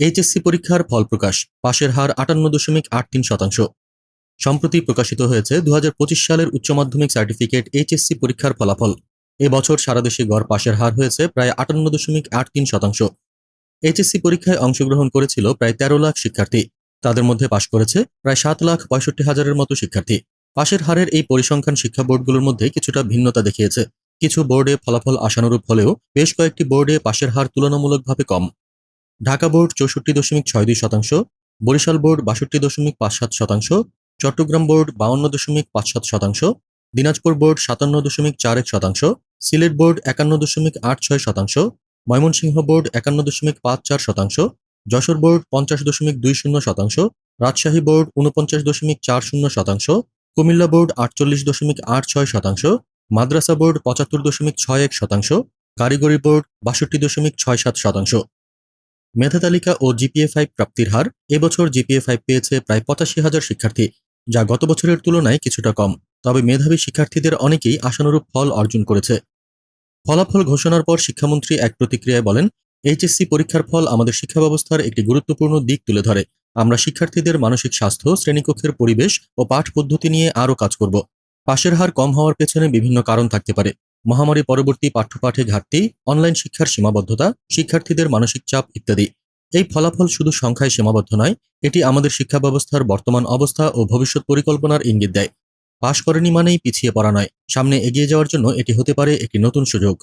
HSC পরীক্ষার ফল প্রকাশ, পাশের হার আটান্ন দশমিক আট তিন শতাংশ। সম্প্রতি প্রকাশিত হয়েছে দু হাজার পঁচিশ সালের উচ্চ মাধ্যমিক সার্টিফিকেট এইচএসসি পরীক্ষার ফলাফল। এবছর সারা দেশে গড় পাশের হার হয়েছে প্রায় আটান্ন দশমিক আট তিন শতাংশ। এইচএসসি পরীক্ষায় অংশগ্রহণ করেছিল প্রায় তেরো লাখ শিক্ষার্থী। তাদের মধ্যে পাশ করেছে প্রায় সাত লাখ পঁয়ষট্টি হাজারের মতো শিক্ষার্থী। পাশের হারের এই পরিসংখ্যান শিক্ষা বোর্ডগুলোর মধ্যে কিছুটা ভিন্নতা দেখিয়েছে। কিছু বোর্ডে ফলাফল আশানুরূপ হলেও বেশ কয়েকটি বোর্ডে পাশের হার তুলনামূলকভাবে কম। ঢাকা বোর্ড চৌষট্টি দশমিক ছয় দুই শতাংশ, বরিশাল বোর্ড বাষট্টি দশমিক পাঁচ সাত শতাংশ, চট্টগ্রাম বোর্ড বাউন্ন দশমিক পাঁচ সাত শতাংশ, দিনাজপুর বোর্ড সাতান্ন দশমিক চার এক শতাংশ, সিলেট বোর্ড একান্ন দশমিক আট ছয় শতাংশ, ময়মনসিংহ বোর্ড একান্ন দশমিক পাঁচ চার শতাংশ, যশোর বোর্ড পঞ্চাশ দশমিক দুই শূন্য শতাংশ, রাজশাহী বোর্ড উনপঞ্চাশ দশমিক চার শূন্য শতাংশ, কুমিল্লা বোর্ড আটচল্লিশ দশমিক আট ছয় শতাংশ, মাদ্রাসা বোর্ড পঁচাত্তর দশমিক ছয় এক শতাংশ, কারিগরি বোর্ড বাষট্টি দশমিক ছয় সাত শতাংশ। মেধা তালিকা ও জিপিএ ফাইভ প্রাপ্তির হার, এবছর জিপিএ ফাইভ পেয়েছে প্রায় পঁচাশি হাজার শিক্ষার্থী, যা গত বছরের তুলনায় কিছুটা কম। তবে মেধাবী শিক্ষার্থীদের অনেকেই আশানুরূপ ফল অর্জন করেছে। ফলাফল ঘোষণার পর শিক্ষামন্ত্রী এক প্রতিক্রিয়ায় বলেন এইচএসসি পরীক্ষার ফল আমাদের শিক্ষা ব্যবস্থার একটি গুরুত্বপূর্ণ দিক তুলে ধরে। আমরা শিক্ষার্থীদের মানসিক স্বাস্থ্য, শ্রেণীকক্ষের পরিবেশ ও পাঠ পদ্ধতি নিয়ে আরও কাজ করব। পাশের হার কম হওয়ার পেছনে বিভিন্ন কারণ থাকতে পারে। মহামারী পরবর্তী পাঠ্যপাঠে ঘাটতি অনলাইন শিক্ষার সীমাবদ্ধতা, শিক্ষার্থীদের মানসিক চাপ ইত্যাদি। এই ফলাফল শুধু সংখ্যায় সীমাবদ্ধ নয়, এটি আমাদের শিক্ষা ব্যবস্থার বর্তমান অবস্থা ও ভবিষ্যৎ পরিকল্পনার ইঙ্গিত দেয়। পাশ করেনি মানেই পিছিয়ে পড়া নয়, সামনে এগিয়ে যাওয়ার জন্য এটি হতে পারে একটি নতুন সুযোগ।